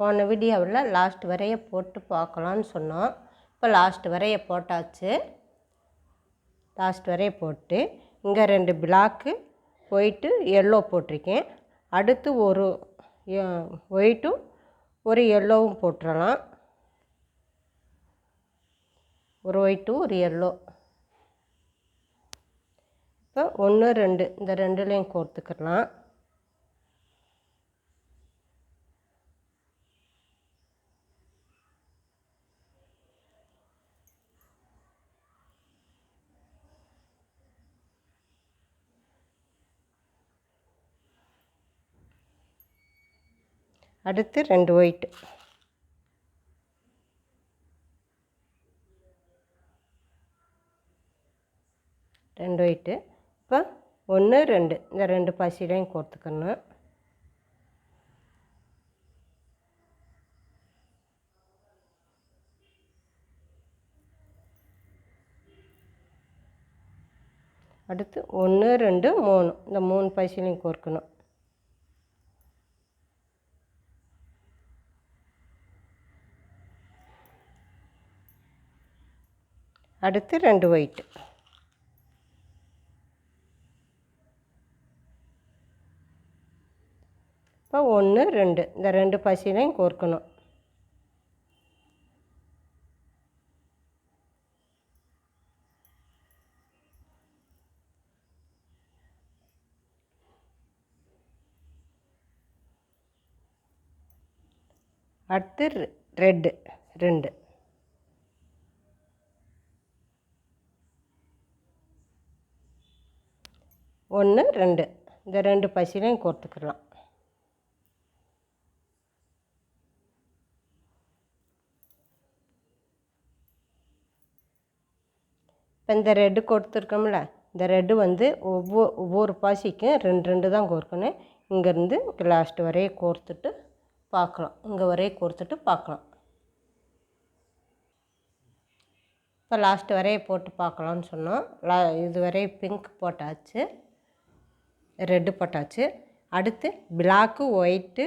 போன வீடியோவில் லாஸ்ட் வரைய போட்டு பார்க்கலான்னு சொன்னோம் இப்போ லாஸ்ட் வரைய போட்டாச்சு. லாஸ்ட் வரைய போட்டு இங்கே ரெண்டு பிளாக்கு ஒயிட்டு எல்லோ போட்டிருக்கேன். அடுத்து ஒரு ஒயிட்டும் ஒரு எல்லோவும் போட்டுடலாம் ஒரு ஒயிட்டும் ஒரு எல்லோ இப்போ ஒன்று ரெண்டு இந்த ரெண்டுலேயும் கோர்த்துக்கலாம். அடுத்து ரெண்டு ஒயிட் ரெண்டு ஒயிட்டு இப்போ ஒன்று ரெண்டு. இந்த ரெண்டு பசிலையும் கோர்த்துக்கணும். அடுத்து ஒன்று ரெண்டு மூணு. இந்த மூணு பசியிலையும் கோர்க்கணும். அடுத்து ரெண்டு ஒயிட்டு இப்போ ஒன்று ரெண்டு. இந்த ரெண்டு பசிலையும் கோர்க்கணும். அடுத்து ரெட்டு ரெண்டு. ஒன்று ரெண்டு. இந்த ரெண்டு பசிலையும் கோர்த்துக்கலாம். இப்போ இந்த ரெட்டு கொடுத்துருக்கோம்ல இந்த ரெட்டு வந்து ஒவ்வொரு ஒவ்வொரு பாசிக்கும் ரெண்டு ரெண்டு தான் கோர்க்கணும். இங்கேருந்து லாஸ்ட் வரைய கோர்த்துட்டு பார்க்கலாம். இங்கே வரைய கோர்த்துட்டு பார்க்கலாம். இப்போ லாஸ்ட் வரைய போட்டு பார்க்கலான்னு சொன்னோம். லா இது வரைய பிங்க் போட்டாச்சு. ரெட்டு போட்டாச்சு. அடுத்து பிளாக்கு ஒயிட்டு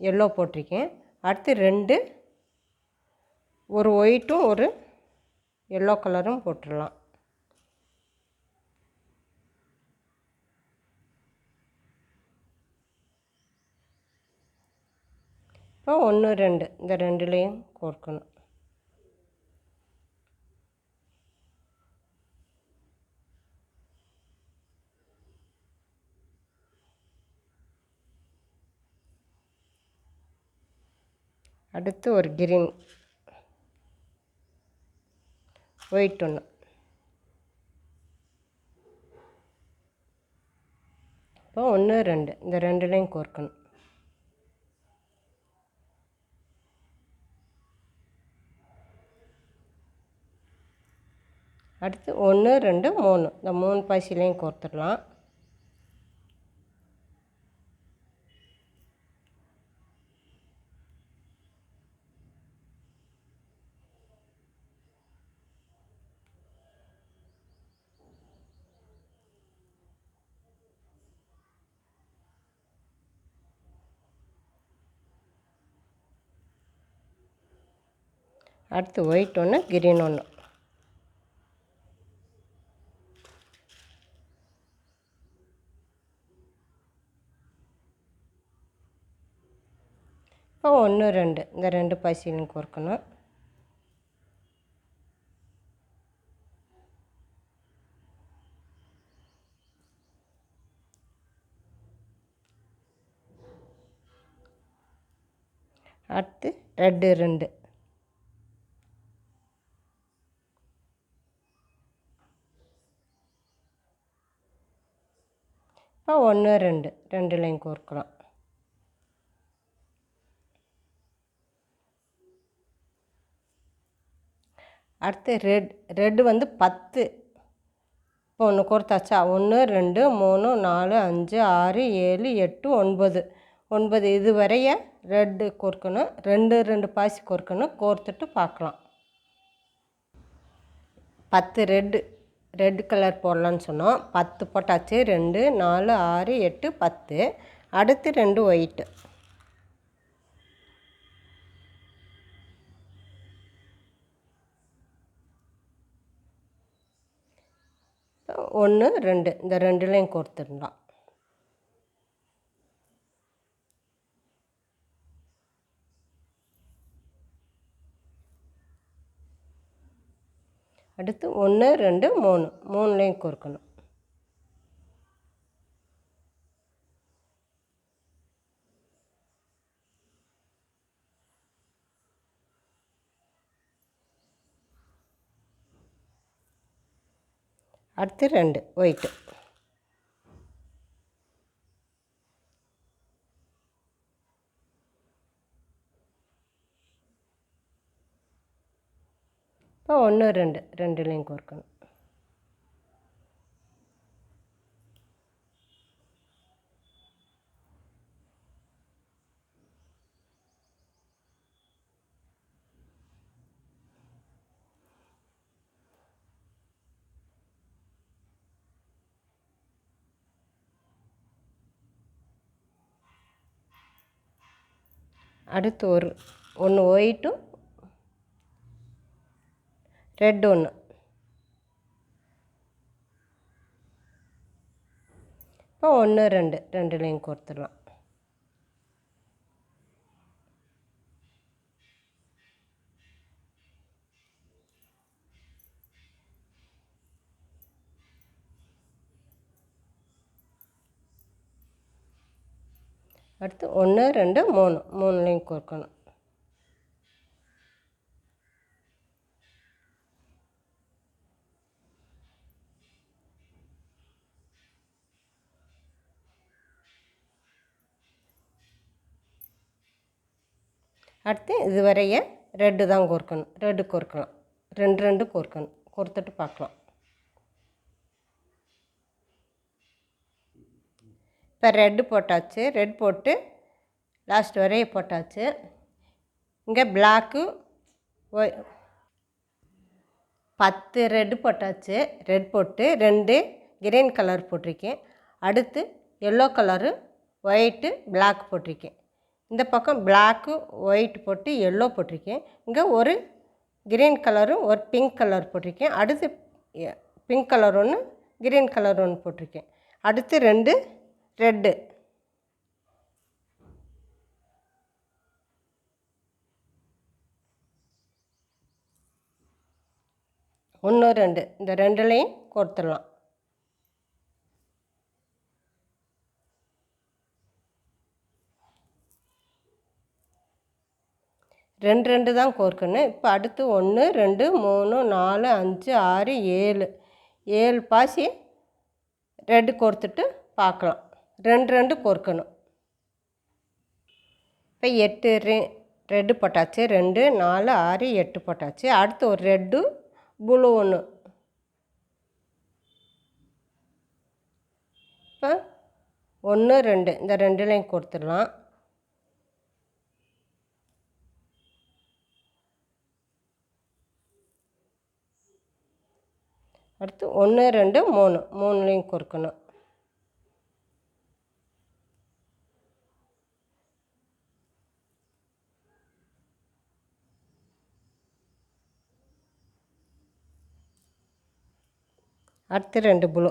எல்லோ போட்டிருக்கேன். அடுத்து ரெண்டு ஒரு ஒயிட்டும் ஒரு எல்லோ கலரும் போட்டுடலாம். இப்போ ஒன்று ரெண்டு. இந்த ரெண்டுலேயும் கோர்க்கணும். அடுத்து ஒரு கிரீன் ஒயிட் ஒன்று இப்போ ஒன்று ரெண்டு. இந்த ரெண்டுலேயும் கோர்க்கணும். அடுத்து ஒன்று ரெண்டு மூணு. இந்த மூணு பாசிலையும் கோர்த்துடலாம். அடுத்து ஒயிட் ஒன்று கிரீன் ஒன்று இப்போ ஒன்று ரெண்டு. இந்த ரெண்டு பசிலையும் கோர்க்கணும். அடுத்து ரெட்டு ரெண்டு இப்போ ஒன்று ரெண்டு. ரெண்டுலேயும் கோர்க்கலாம். அடுத்து ரெட் ரெட்டு வந்து பத்து. இப்போ ஒன்று கோர்த்தாச்சா? ஒன்று ரெண்டு மூணு நாலு அஞ்சு ஆறு ஏழு எட்டு ஒன்பது. ஒன்பது இது வரைய ரெட்டு கோர்க்கணும். ரெண்டு ரெண்டு பாசி கோர்க்கணும். கோர்த்துட்டு பார்க்கலாம். பத்து ரெட்டு ரெட் கலர் போடலான்னு சொன்னோம். பத்து போட்டாச்சு. ரெண்டு நாலு ஆறு எட்டு பத்து. அடுத்து ரெண்டு ஒயிட்டு. ஒன்று ரெண்டு. இந்த ரெண்டுலேயும் கொடுத்துடலாம். அடுத்து ஒன்று ரெண்டு மூணு. மூணுலேயும் கோர்க்கணும். அடுத்து ரெண்டு ஒயிட்டு. ஒன்று ரெண்டு ரெண்டுலேயும் கோர்க்கணும். அடுத்து ஒரு ஒன்று ஒயிட்டும் ரெட் ஒன்று. இப்போ ஒன்று ரெண்டு. ரெண்டுலேயும் கொடுத்துடலாம். அடுத்து ஒன்று ரெண்டு மூணு. மூணுலேயும் கொடுக்கணும். அடுத்து இது வரைய ரெட்டு தான் கோர்க்கணும். ரெட்டு கோர்க்கலாம். ரெண்டு ரெண்டு கோர்க்கணும். கோர்த்துட்டு பார்க்கலாம். இப்போ ரெட்டு போட்டாச்சு. ரெட் போட்டு லாஸ்ட் வரைய போட்டாச்சு. இங்கே பிளாக்கு ஒய் பத்து ரெட்டு போட்டாச்சு. ரெட் போட்டு ரெண்டு கிரீன் கலர் போட்டிருக்கேன். அடுத்து எல்லோ கலரு ஒயிட்டு பிளாக் போட்டிருக்கேன். இந்த பக்கம் பிளாக்கு ஒயிட் போட்டு எல்லோ போட்டிருக்கேன். இங்கே ஒரு கிரீன் கலரும் ஒரு பிங்க் கலர் போட்டிருக்கேன். அடுத்து பிங்க் கலர் ஒன்று கிரீன் கலர் ஒன்று போட்டிருக்கேன். அடுத்து ரெண்டு ரெட்டு ஒன்று ரெண்டு. இந்த ரெண்டுலேயும் கோர்த்துடலாம். ரெண்டு ரெண்டு தான் கோர்க்கணும் இப்போ அடுத்து ஒன்று ரெண்டு மூணு நாலு அஞ்சு ஆறு ஏழு. ஏழு பாசி ரெட்டு கோர்த்துட்டு பார்க்கலாம் ரெண்டு ரெண்டு கோர்க்கணும். இப்போ எட்டு ரெ ரெட்டு போட்டாச்சு. ரெண்டு நாலு ஆறு எட்டு போட்டாச்சு. அடுத்து ஒரு ரெட்டு ப்ளூ ஒன்று இப்போ ஒன்று ரெண்டு. இந்த ரெண்டுலேயும் கொடுத்துடலாம் அடுத்து ஒன்று ரெண்டு மூணு. மூணுலேயும் கொடுக்கணும் அடுத்து ரெண்டு ப்ளூ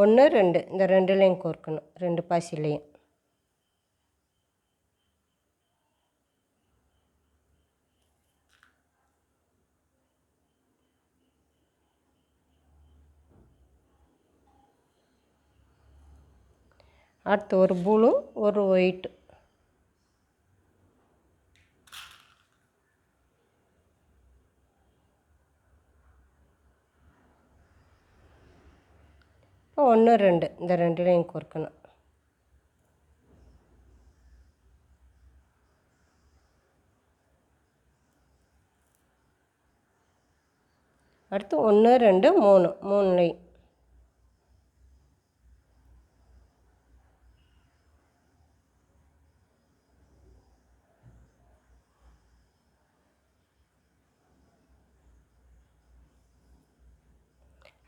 ஒன்று ரெண்டு. இந்த ரெண்டுலேயும் கோர்க்கணும் ரெண்டு பாசிலையும். அடுத்து ஒரு ப்ளூ ஒரு ஒயிட். இப்போ ஒன்று ரெண்டு. இந்த ரெண்டுலையும் கொடுக்கணும் அடுத்து ஒன்று ரெண்டு மூணு. மூணுலையும்.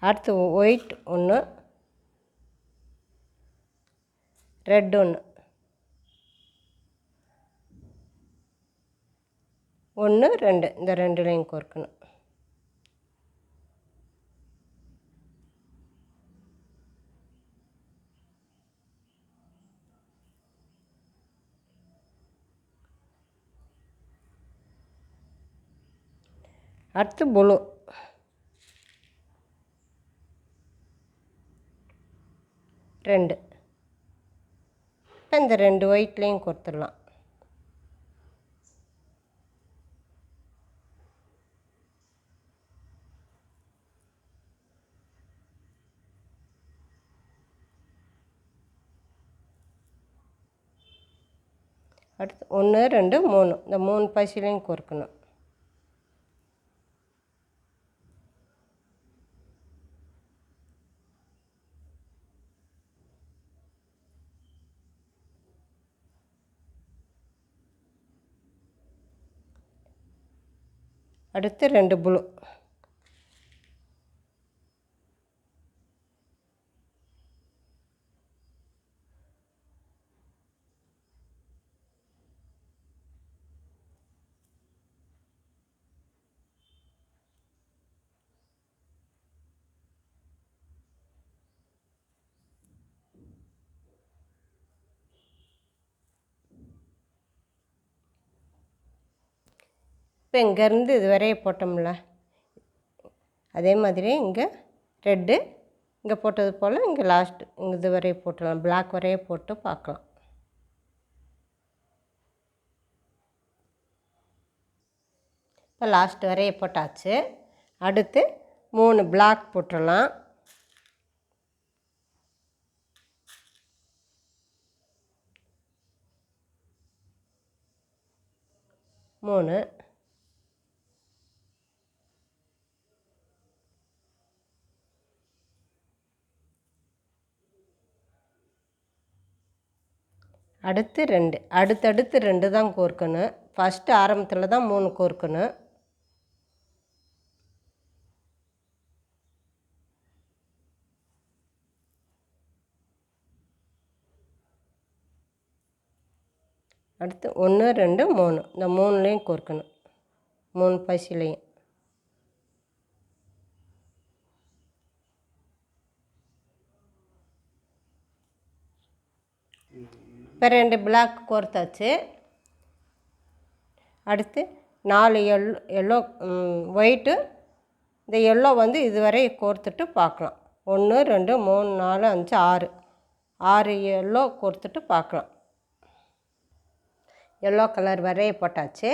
அடுத்து ஒயிட் ஒன்று ரெட் ஒன்று ஒன்று ரெண்டு. இந்த ரெண்டுலேயும் கோர்க்கணும். அடுத்து புழு ரெண்டு. இப்போ இந்த ரெண்டு ஒயிட்லேயும் கொடுத்துடலாம். அடுத்து ஒன்று ரெண்டு மூணு. இந்த மூணு பசிலையும் கொடுக்கணும். அடுத்து ரெண்டு புழு. இப்போ இங்கேருந்து இது வரைய போட்டோம்ல. அதே மாதிரி இங்கே ரெட்டு இங்கே போட்டது போல் இங்கே லாஸ்ட்டு இங்கே இது வரைய போட்டுடலாம். பிளாக் வரைய போட்டு பார்க்கலாம். இப்போ லாஸ்ட் வரைய போட்டாச்சு. அடுத்து மூணு பிளாக் போட்டுடலாம். மூணு. அடுத்து ரெண்டு. அடுத்தடுத்து ரெண்டு தான் கோர்க்கணும். ஃபஸ்ட்டு ஆரம்பத்தில் தான் மூணு கோர்க்கணும். அடுத்து ஒன்று ரெண்டு மூணு. இந்த மூணுலேயும் கோர்க்கணும். மூணு பசிலையும். இப்போ ரெண்டு பிளாக் கோர்த்தாச்சு அடுத்து நாலு எல் எல்லோ ஒயிட்டு இந்த எல்லோ வந்து இதுவரை கோர்த்துட்டு பார்க்கலாம் ஒன்று ரெண்டு மூணு நாலு அஞ்சு ஆறு. ஆறு எல்லோ கோர்த்துட்டு பார்க்கலாம் எல்லோ கலர் வரைய போட்டாச்சு.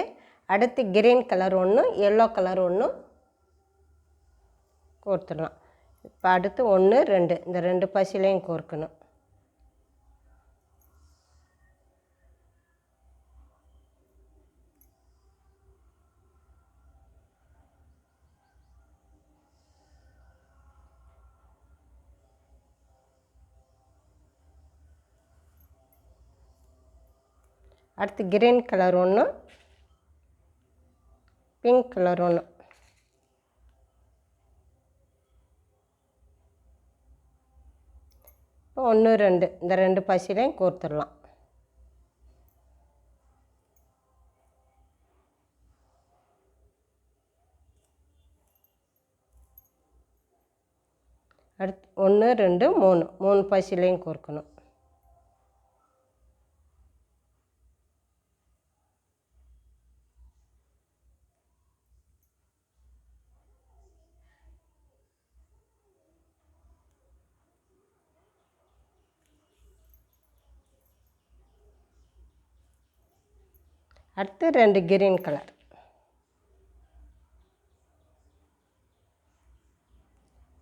அடுத்து கிரீன் கலர் ஒன்று எல்லோ கலர் ஒன்று கோர்த்துடலாம். இப்போ அடுத்து ஒன்று ரெண்டு. இந்த ரெண்டு பசிலையும் கோர்க்கணும். அடுத்து கிரீன் கலர் ஒன்று பிங்க் கலர் ஒன்று இப்போ ஒன்று ரெண்டு. இந்த ரெண்டு பசிலையும் கோர்த்துடலாம். அடுத்து ஒன்று ரெண்டு மூணு. மூணு பசிலையும் கோர்க்கணும். அடுத்து ரெண்டு கிரீன் கலர்.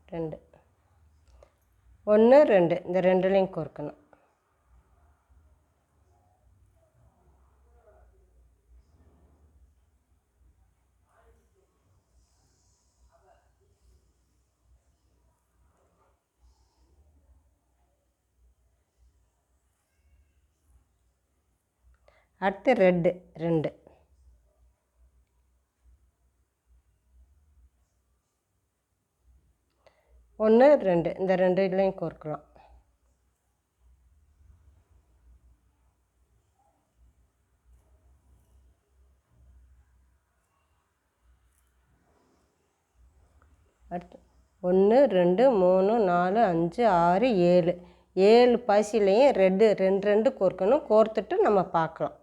ரெண்டு. ஒன்று ரெண்டு. இந்த ரெண்டுலேயும் கோர்க்கணும். அடுத்து ரெட்டு ரெண்டு. ஒன்று ரெண்டு. இந்த ரெண்டு இதுலேயும் கோர்க்கலாம். அடுத்து ஒன்று ரெண்டு மூணு நாலு அஞ்சு ஆறு ஏழு. ஏழு பசிலையும் ரெண்டு ரெண்டு ரெண்டு கோர்க்கணும். கோர்த்துட்டு நம்ம பார்க்கலாம்.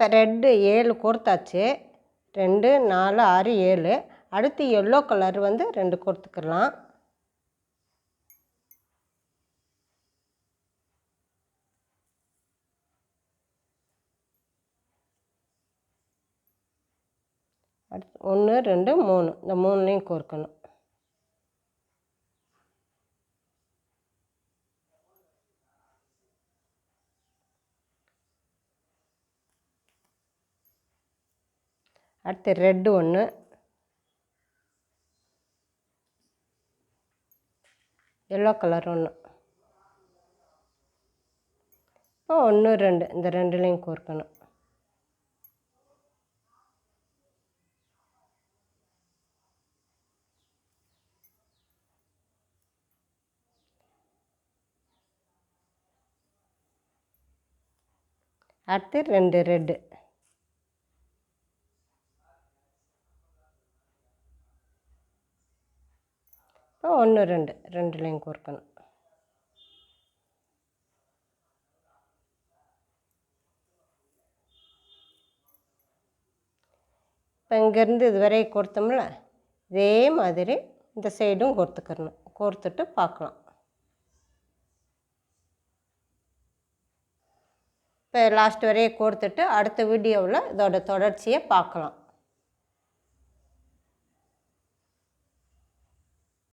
இப்போ ரெட்டு ஏழு கோர்த்தாச்சு. ரெண்டு நாலு ஆறு ஏழு. அடுத்து எல்லோ கலர் வந்து ரெண்டு கோர்த்துக்கலாம். அடுத்து ஒன்று ரெண்டு மூணு. இந்த மூணுலேயும் கோர்க்கணும். அடுத்து ரெட்டு ஒன்று. எல்லோ கலர் ஒன்று. இப்போ ஒன்று ரெண்டு. இந்த ரெண்டுலேயும் கோர்க்கணும். அடுத்து ரெண்டு ரெட்டு. ஒன்று ரெண்டு. ரெண்டுலேயும் கோர்க்கணும் இப்போ இங்கேருந்து இதுவரை கோர்த்தோம்ல இதே மாதிரி இந்த சைடும் கோர்த்துக்கிறணும். கோர்த்துட்டு பார்க்கலாம். இப்போ லாஸ்ட் வரையும் கோர்த்துட்டு அடுத்த வீடியோவில் இதோட தொடர்ச்சியை பார்க்கலாம்.